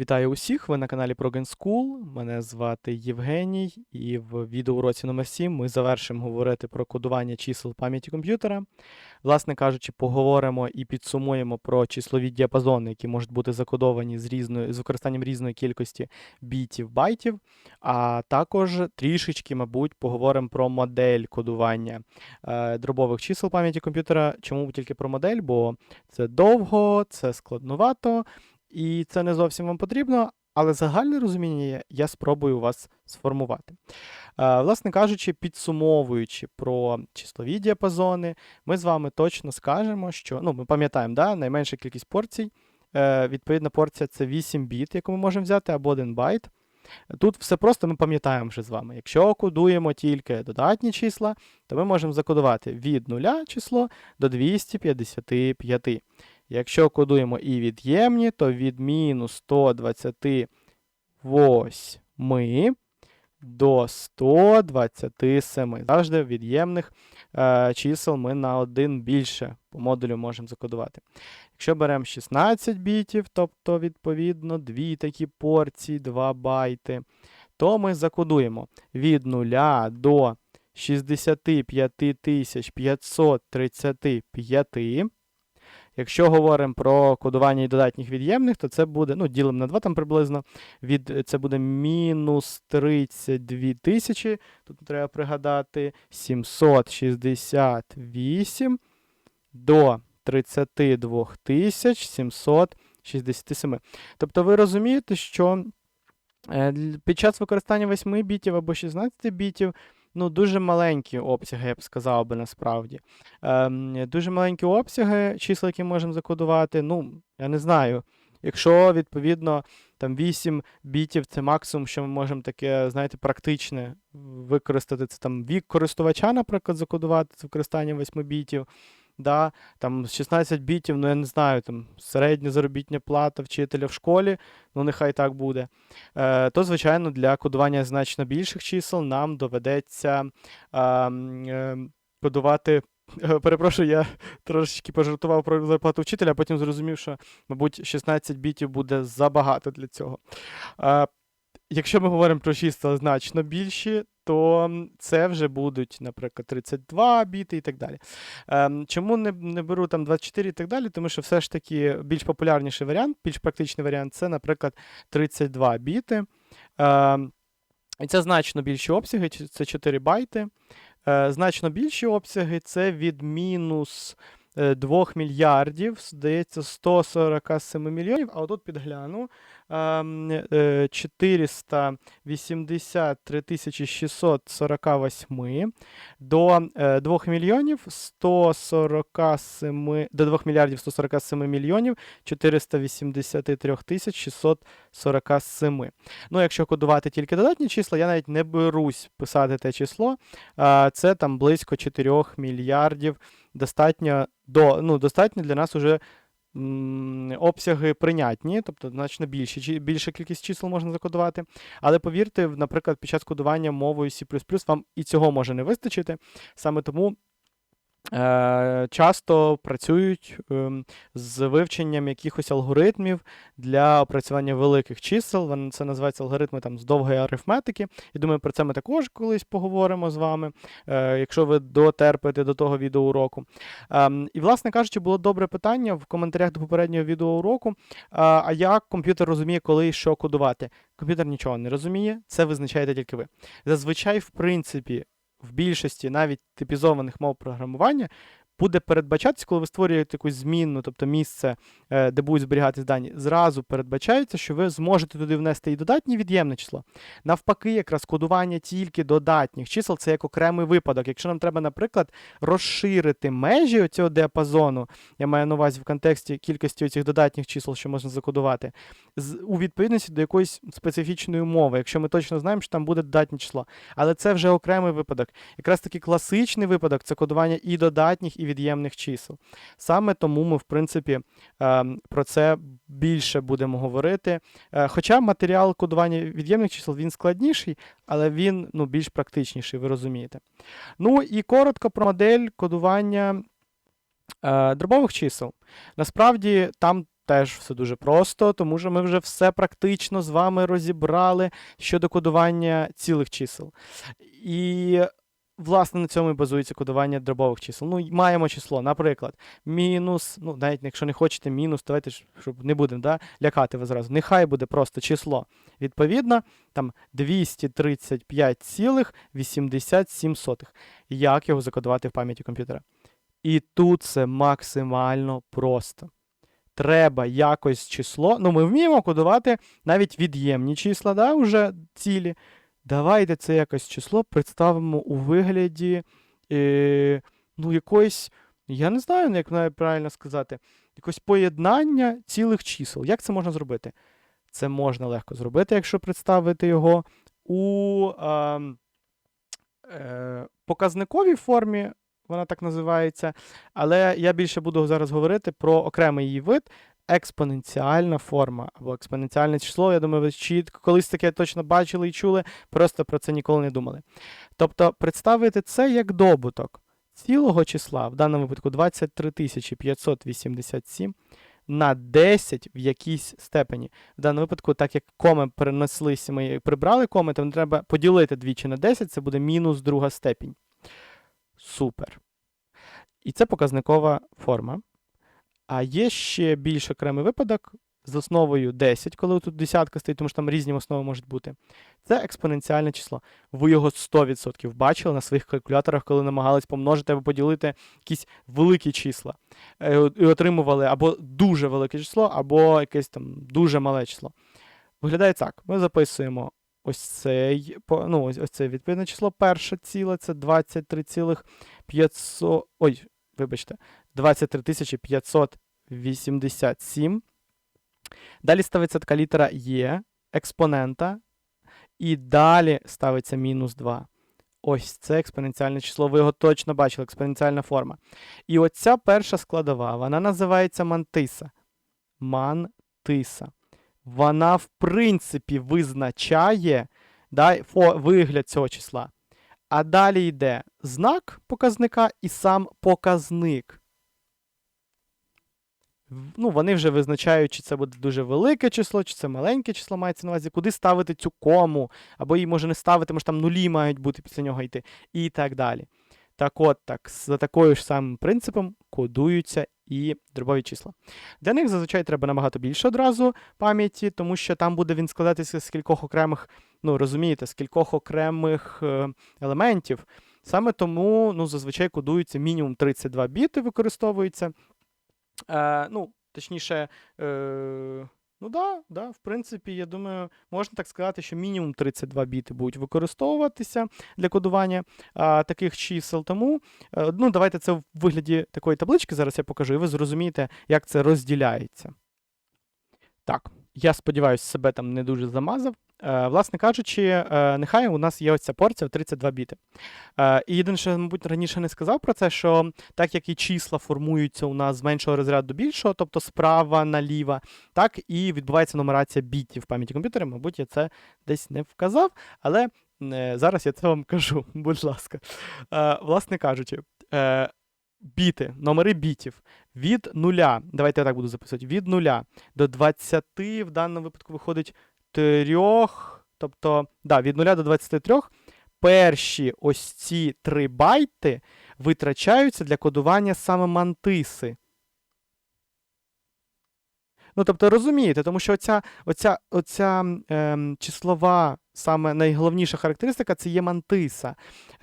Вітаю усіх! Ви на каналі Progen School. Мене звати Євгеній, і в відеоуроці номер 7 ми завершимо говорити про кодування чисел пам'яті комп'ютера. Власне кажучи, поговоримо і підсумуємо про числові діапазони, які можуть бути закодовані з різною з використанням різної кількості бітів, байтів. А також трішечки, мабуть, поговоримо про модель кодування е, дробових чисел пам'яті комп'ютера. Чому тільки про модель? Бо це довго, це складновато. І це не зовсім вам потрібно, але загальне розуміння я спробую вас сформувати. Е, Власне кажучи, підсумовуючи про числові діапазони, ми з вами точно скажемо, що ну, ми пам'ятаємо, да, найменша кількість порцій. Е, Відповідна порція це 8 біт, яку ми можемо взяти, або 1 байт. Тут все просто ми пам'ятаємо вже з вами. Якщо кодуємо тільки додатні числа, то ми можемо закодувати від 0 число до 255. Якщо кодуємо і від'ємні, то від мінус 128 до 127. Завжди від'ємних е, чисел ми на один більше по модулю можемо закодувати. Якщо беремо 16 бітів, тобто, відповідно, дві такі порції, 2 байти, то ми закодуємо від 0 до 65 535. Якщо говоримо про кодування і додатніх від'ємних, то це буде, ну, ділимо на 2 там приблизно, від, це буде мінус 32 тисячі, тут треба пригадати, 768 до 32 тисяч 767. Тобто ви розумієте, що е, під час використання 8 бітів або 16 бітів, ну, дуже маленькі обсяги, я б сказав би насправді. Ем, дуже маленькі обсяги, числа, які можемо закодувати. Ну, я не знаю. Якщо, відповідно, там 8 бітів це максимум, що ми можемо таке, знаєте, практичне використати. Це там вік користувача, наприклад, закодувати з використанням 8 бітів. Да, там 16 бітів, ну я не знаю, там середня заробітня плата вчителя в школі, ну нехай так буде. Е, то, звичайно, для кодування значно більших чисел нам доведеться м, е, кодувати. Е, Перепрошую, я трошечки пожартував про зарплату вчителя, а потім зрозумів, що, мабуть, 16 бітів буде забагато для цього. Якщо ми говоримо про числа значно більші, то це вже будуть, наприклад, 32 біти і так далі. Ем, Чому не, не беру там 24 і так далі? Тому що все ж таки більш популярніший варіант, більш практичний варіант це, наприклад, 32 біти. Ем, І це значно більші обсяги, це 4 байти. Е, Значно більші обсяги це від мінус 2 мільярдів, здається, 147 мільйонів, а отут підгляну. ем, е, 483 648 до е, 2 мільйонів 147, до 2 мільярдів 147 мільйонів 483 тисяч 647. Ну, якщо кодувати тільки додатні числа, я навіть не берусь писати те число. Це там близько 4 мільярдів. Достатньо, до, ну, достатньо для нас уже обсяги прийнятні, тобто значно більше, більша кількість чисел можна закодувати. Але повірте, наприклад, під час кодування мовою C++ вам і цього може не вистачити. Саме тому часто працюють ем, з вивченням якихось алгоритмів для опрацювання великих чисел. Це називається алгоритми там, з довгої арифметики. Я думаю, про це ми також колись поговоримо з вами, е, якщо ви дотерпите до того відеоуроку. Ем, і, власне кажучи, було добре питання в коментарях до попереднього відеоуроку. А, а як комп'ютер розуміє, коли і що кодувати? Комп'ютер нічого не розуміє, це визначаєте тільки ви. Зазвичай, в принципі, в більшості навіть типізованих мов програмування буде передбачатися, коли ви створюєте якусь змінну, тобто місце, е, де будуть зберігатись дані, зразу передбачається, що ви зможете туди внести і додатні від'ємне число. Навпаки, якраз кодування тільки додатніх чисел це як окремий випадок. Якщо нам треба, наприклад, розширити межі цього діапазону, я маю на увазі в контексті кількості цих додатніх чисел, що можна закодувати, у відповідності до якоїсь специфічної умови, якщо ми точно знаємо, що там буде додатнє число. Але це вже окремий випадок. Якраз таки класичний випадок це кодування і додатніх, і від'ємних чисел. Саме тому ми, в принципі, ем, про це більше будемо говорити. Е, Хоча матеріал кодування від'ємних чисел він складніший, але він ну, більш практичніший, ви розумієте. Ну і коротко про модель кодування е, дробових чисел. Насправді там теж все дуже просто, тому що ми вже все практично з вами розібрали щодо кодування цілих чисел. І, власне, на цьому і базується кодування дробових чисел. Ну, маємо число, наприклад, мінус, ну, навіть якщо не хочете мінус, давайте, щоб не будемо да, лякати вас зразу. Нехай буде просто число. Відповідно, там 235,87. Як його закодувати в пам'яті комп'ютера? І тут це максимально просто. Треба якось число. Ну, ми вміємо кодувати навіть від'ємні числа, да, уже цілі. Давайте це якось число представимо у вигляді е, ну, якоїсь, я не знаю, як навіть правильно сказати, якось поєднання цілих чисел. Як це можна зробити? Це можна легко зробити, якщо представити його у е, е, показниковій формі, вона так називається. Але я більше буду зараз говорити про окремий її вид. Експоненціальна форма або експоненціальне число. Я думаю, ви чітко колись таке точно бачили і чули, просто про це ніколи не думали. Тобто, представити це як добуток цілого числа, в даному випадку 23 587 на 10 в якійсь степені. В даному випадку, так як коми перенеслися, ми прибрали коми, то треба поділити двічі на 10, це буде мінус друга степінь. Супер. І це показникова форма. А є ще більш окремий випадок з основою 10, коли тут десятка стоїть, тому що там різні основи можуть бути. Це експоненціальне число. Ви його 100% бачили на своїх калькуляторах, коли намагались помножити або поділити якісь великі числа. Е, І отримували або дуже велике число, або якесь там дуже мале число. Виглядає так: ми записуємо ось цей, ну, ось, це відповідне число. Перше ціле це 23,500. Ой, вибачте, 23 587. Далі ставиться така літера Є, експонента, і далі ставиться мінус 2. Ось це експоненціальне число. Ви його точно бачили, експоненціальна форма. І оця перша складова, вона називається мантиса. Мантиса. Вона, в принципі, визначає да, вигляд цього числа. А далі йде знак показника і сам показник. Ну, вони вже визначають, чи це буде дуже велике число, чи це маленьке число мається на увазі, куди ставити цю кому, або її може не ставити, може там нулі мають бути після нього йти, і так далі. Так от, так, за такою ж самим принципом кодуються і дробові числа. Для них зазвичай треба набагато більше одразу пам'яті, тому що там буде він складатися з кількох окремих, ну розумієте, з кількох окремих е, елементів. Саме тому ну, зазвичай кодується мінімум 32 біти, використовується. Е, ну, точніше, е, ну да, да, в принципі, я думаю, можна так сказати, що мінімум 32 біти будуть використовуватися для кодування а, таких чисел. Тому е, ну, давайте це в вигляді такої таблички зараз я покажу, і ви зрозумієте, як це розділяється. Так, я сподіваюся, себе там не дуже замазав. Е, власне кажучи, е, нехай у нас є ось ця порція в 32 біти. Е, і єдине, що мабуть, раніше не сказав про це, що так як і числа формуються у нас з меншого розряду до більшого, тобто справа наліво, так і відбувається нумерація бітів в пам'яті комп'ютера. Мабуть, я це десь не вказав, але зараз я це вам кажу, будь ласка. Власне кажучи, біти, номери бітів від нуля, давайте я так буду записувати, від нуля до 20, в даному випадку виходить тобто, да, від 0 до 23, перші ось ці 3 байти витрачаються для кодування саме мантиси. Ну, тобто, розумієте, тому що оця, оця, оця ем, числова, саме найголовніша характеристика це є мантиса.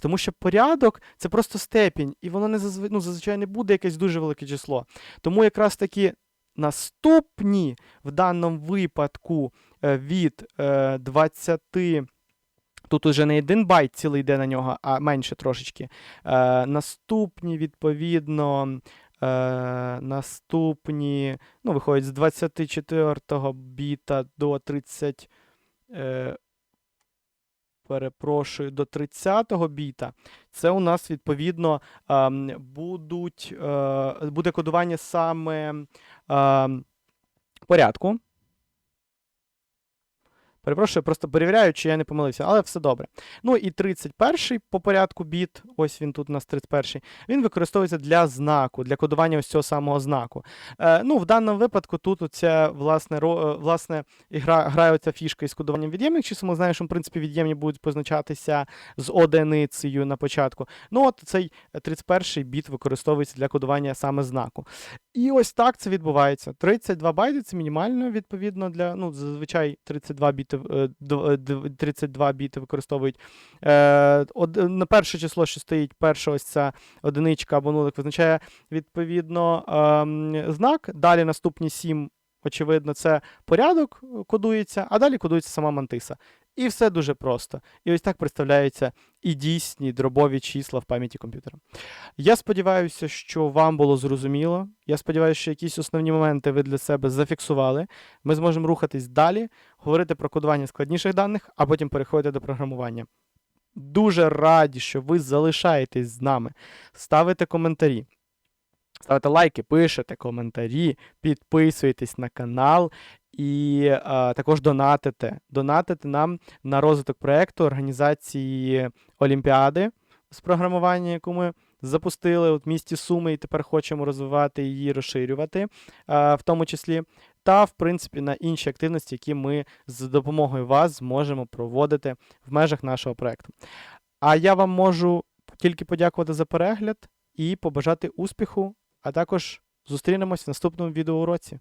Тому що порядок це просто степінь, і воно не зазв... ну, зазвичай не буде якесь дуже велике число. Тому якраз таки наступні в даному випадку від е, 20. Тут уже не один байт цілий йде на нього, а менше трошечки. Е, наступні, відповідно, е, наступні, ну, виходить з 24 біта до 30. Е, перепрошую, до 30-го біта. Це у нас, відповідно, ем, будуть, е, буде кодування саме ем, порядку. Перепрошую, просто перевіряю, чи я не помилився, але все добре. Ну і 31-й по порядку біт, ось він тут у нас 31-й, він використовується для знаку, для кодування ось цього самого знаку. Е, ну, в даному випадку тут оця, власне, ро, е, власне гра, грає фішка із кодуванням від'ємних чисел. Ми знаємо, що в принципі від'ємні будуть позначатися з одиницею на початку. Ну, от цей 31 біт використовується для кодування саме знаку. І ось так це відбувається. 32 байти це мінімально, відповідно, для ну, зазвичай 32 біти, е, дв- е, дв- 32 біти використовують. Е, на перше число, що стоїть, перша ось ця одиничка або нулик, визначає відповідно ем, знак. Далі наступні сім. очевидно, це порядок е, кодується, а далі кодується сама мантиса. І все дуже просто. І ось так представляються і дійсні дробові числа в пам'яті комп'ютера. Я сподіваюся, що вам було зрозуміло. Я сподіваюся, що якісь основні моменти ви для себе зафіксували. Ми зможемо рухатись далі, говорити про кодування складніших даних, а потім переходити до програмування. Дуже раді, що ви залишаєтесь з нами. Ставите коментарі. Ставите лайки, пишете коментарі, підписуєтесь на канал і а, також донатите. Донатите нам на розвиток проєкту організації Олімпіади з програмування, яку ми запустили в місті Суми, і тепер хочемо розвивати її, розширювати, а, в тому числі, та, в принципі, на інші активності, які ми з допомогою вас зможемо проводити в межах нашого проєкту. А я вам можу тільки подякувати за перегляд і побажати успіху, а також зустрінемось в наступному відеоуроці.